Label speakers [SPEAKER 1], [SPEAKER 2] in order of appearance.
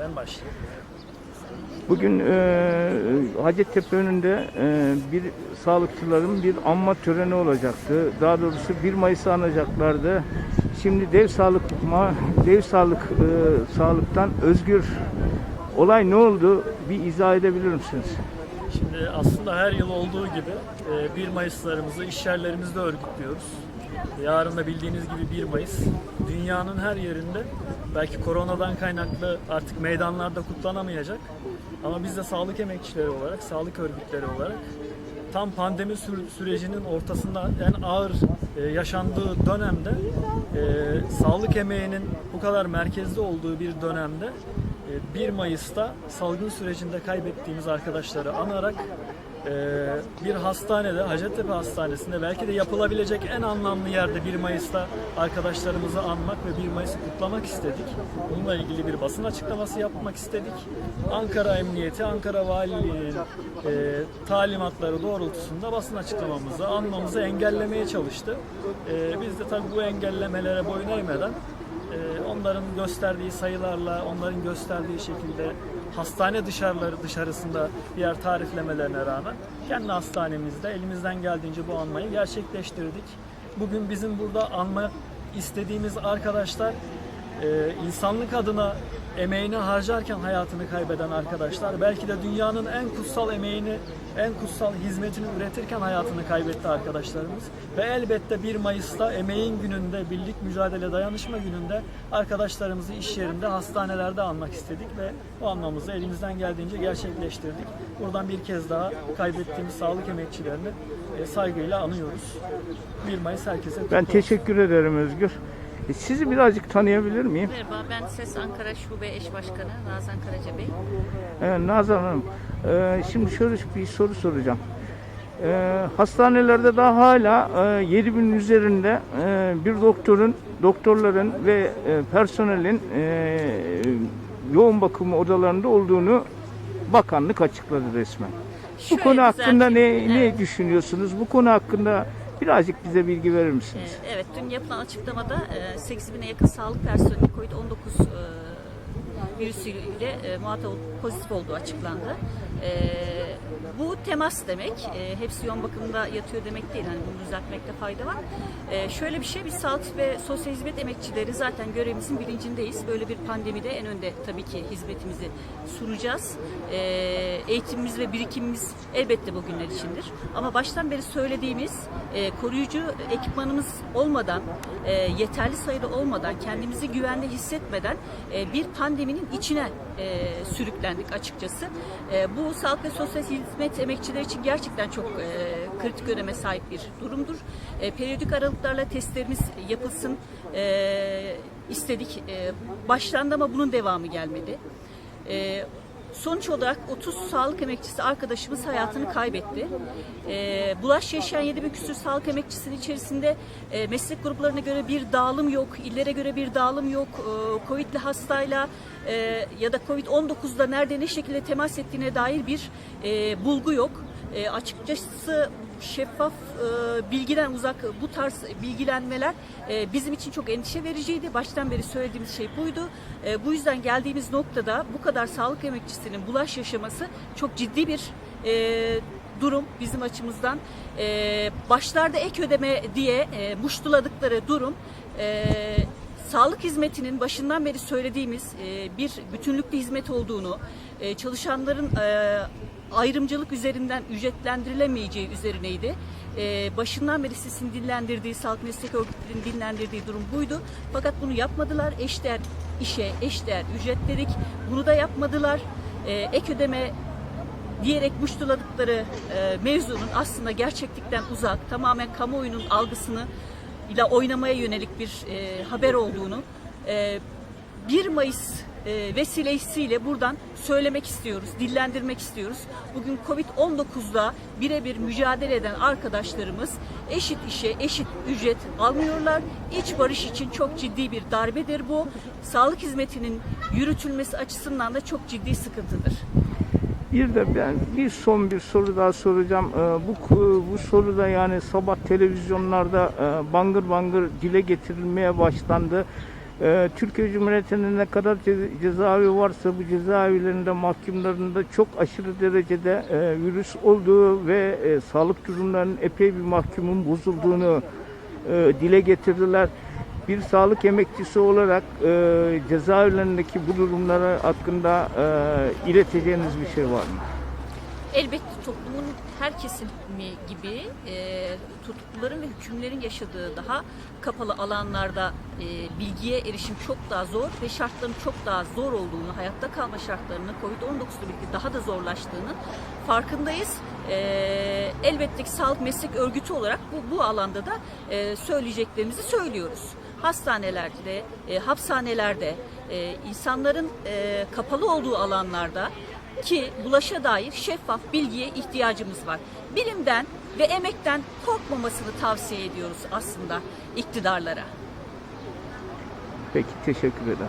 [SPEAKER 1] Ben başlayayım.
[SPEAKER 2] Bugün e, Hacettepe önünde e, bir sağlıkçıların bir anma töreni olacaktı. Daha doğrusu 1 Mayıs'ı anacaklardı. Şimdi dev sağlık ma- dev sağlık e, sağlıktan özgür olay ne oldu? Bir izah edebilir misiniz?
[SPEAKER 1] Şimdi aslında her yıl olduğu gibi e, 1 Mayıs'larımızı iş yerlerimizde örgütlüyoruz. Yarın da bildiğiniz gibi 1 Mayıs. Dünyanın her yerinde belki koronadan kaynaklı artık meydanlarda kutlanamayacak. Ama biz de sağlık emekçileri olarak, sağlık örgütleri olarak tam pandemi sür- sürecinin ortasında en ağır e, yaşandığı dönemde e, sağlık emeğinin bu kadar merkezde olduğu bir dönemde e, 1 Mayıs'ta salgın sürecinde kaybettiğimiz arkadaşları anarak e, bir hastanede, Hacettepe Hastanesi'nde belki de yapılabilecek en anlamlı yerde 1 Mayıs'ta arkadaşlarımızı anmak ve 1 Mayıs'ı kutlamak istedik. Bununla ilgili bir basın açıklaması yapmak istedik. Ankara Emniyeti, Ankara Valiliği e, talimatları doğrultusunda basın açıklamamızı, anmamızı engellemeye çalıştı. E, biz de tabii bu engellemelere boyun eğmeden ee, onların gösterdiği sayılarla, onların gösterdiği şekilde hastane dışarıları dışarısında diğer tariflemelerine rağmen kendi hastanemizde elimizden geldiğince bu anmayı gerçekleştirdik. Bugün bizim burada anma istediğimiz arkadaşlar e, insanlık adına emeğini harcarken hayatını kaybeden arkadaşlar belki de dünyanın en kutsal emeğini en kutsal hizmetini üretirken hayatını kaybetti arkadaşlarımız ve elbette 1 Mayıs'ta emeğin gününde birlik mücadele dayanışma gününde arkadaşlarımızı iş yerinde hastanelerde anmak istedik ve bu anmamızı elimizden geldiğince gerçekleştirdik. Buradan bir kez daha kaybettiğimiz sağlık emekçilerini e, saygıyla anıyoruz. 1 Mayıs herkese kutlu
[SPEAKER 2] Ben teşekkür ederim Özgür. E, Sizi birazcık tanıyabilir miyim?
[SPEAKER 3] Merhaba, ben SES Ankara Şube Eş Başkanı Nazan Karaca Bey.
[SPEAKER 2] Evet, Nazan Hanım, e, şimdi şöyle bir soru soracağım. E, hastanelerde daha hala e, 7000 üzerinde e, bir doktorun, doktorların ve e, personelin e, yoğun bakım odalarında olduğunu bakanlık açıkladı resmen. Bu
[SPEAKER 3] Şöyle
[SPEAKER 2] konu hakkında ne ne
[SPEAKER 3] Evet.
[SPEAKER 2] düşünüyorsunuz? Bu konu hakkında birazcık bize bilgi verir misiniz?
[SPEAKER 3] Ee, Evet, dün yapılan açıklamada e, 8000'e yakın sağlık personeli COVID-19 e, virüsüyle e, muhatap pozitif olduğu açıklandı. E, Bu temas demek, e, hepsi yoğun bakımda yatıyor demek değil. Hani bunu düzeltmekte fayda var. E, Şöyle bir şey, biz sağlık ve sosyal hizmet emekçileri zaten görevimizin bilincindeyiz. Böyle bir pandemide en önde tabii ki hizmetimizi sunacağız. E, Eğitimimiz ve birikimimiz elbette bugünler içindir. Ama baştan beri söylediğimiz e, koruyucu ekipmanımız olmadan, e, yeterli sayıda olmadan, kendimizi güvende hissetmeden e, bir pandeminin içine e, sürüklendik açıkçası. E, bu sağlık ve sosyal hizmet emekçileri için gerçekten çok e, kritik öneme sahip bir durumdur. E, periyodik aralıklarla testlerimiz yapılsın e, istedik. E, başlandı ama bunun devamı gelmedi. E, Sonuç olarak 30 sağlık emekçisi arkadaşımız hayatını kaybetti. Ee, bulaş yaşayan 7 bin küsur sağlık emekçisinin içerisinde e, meslek gruplarına göre bir dağılım yok, illere göre bir dağılım yok. Ee, Covid'li hastayla e, ya da Covid-19'da nerede ne şekilde temas ettiğine dair bir e, bulgu yok. E, açıkçası şeffaf e, bilgiden uzak bu tarz bilgilenmeler e, bizim için çok endişe vericiydi. Baştan beri söylediğimiz şey buydu. E, bu yüzden geldiğimiz noktada bu kadar sağlık emekçisinin bulaş yaşaması çok ciddi bir e, durum bizim açımızdan. E, başlarda ek ödeme diye e, muştuladıkları durum e, sağlık hizmetinin başından beri söylediğimiz e, bir bütünlüklü hizmet olduğunu, e, çalışanların e, ayrımcılık üzerinden ücretlendirilemeyeceği üzerineydi. E, başından beri sesin dinlendirdiği, sağlık meslek örgütlerinin dinlendirdiği durum buydu. Fakat bunu yapmadılar. Eşdeğer işe, eşdeğer ücret dedik. Bunu da yapmadılar. E, ek ödeme diyerek muştuladıkları e, mevzunun aslında gerçeklikten uzak, tamamen kamuoyunun algısını ile oynamaya yönelik bir e, haber olduğunu e, 1 Mayıs e, vesilesiyle buradan söylemek istiyoruz, dillendirmek istiyoruz. Bugün Covid-19'da birebir mücadele eden arkadaşlarımız eşit işe eşit ücret almıyorlar. İç barış için çok ciddi bir darbedir bu. Sağlık hizmetinin yürütülmesi açısından da çok ciddi sıkıntıdır.
[SPEAKER 2] Bir de ben bir son bir soru daha soracağım. Ee, Bu bu soruda yani sabah televizyonlarda e, bangır bangır dile getirilmeye başlandı. Ee, Türkiye Cumhuriyeti'nde ne kadar ce- cezaevi varsa bu cezaevlerinde mahkumlarında çok aşırı derecede e, virüs olduğu ve e, sağlık durumlarının epey bir mahkumun bozulduğunu e, dile getirdiler. Bir sağlık emekçisi olarak e, cezaevlerindeki bu durumları hakkında e, ileteceğiniz bir şey var mı?
[SPEAKER 3] Elbette toplumun her kesimi gibi e, tutukluların ve hükümlerin yaşadığı daha kapalı alanlarda e, bilgiye erişim çok daha zor ve şartların çok daha zor olduğunu, hayatta kalma şartlarının COVID-19 ile birlikte daha da zorlaştığının farkındayız. E, elbette ki sağlık meslek örgütü olarak bu, bu alanda da e, söyleyeceklerimizi söylüyoruz. Hastanelerde, e, hapishanelerde, e, insanların e, kapalı olduğu alanlarda ki bulaşa dair şeffaf bilgiye ihtiyacımız var. Bilimden ve emekten korkmamasını tavsiye ediyoruz aslında iktidarlara.
[SPEAKER 2] Peki teşekkür ederim.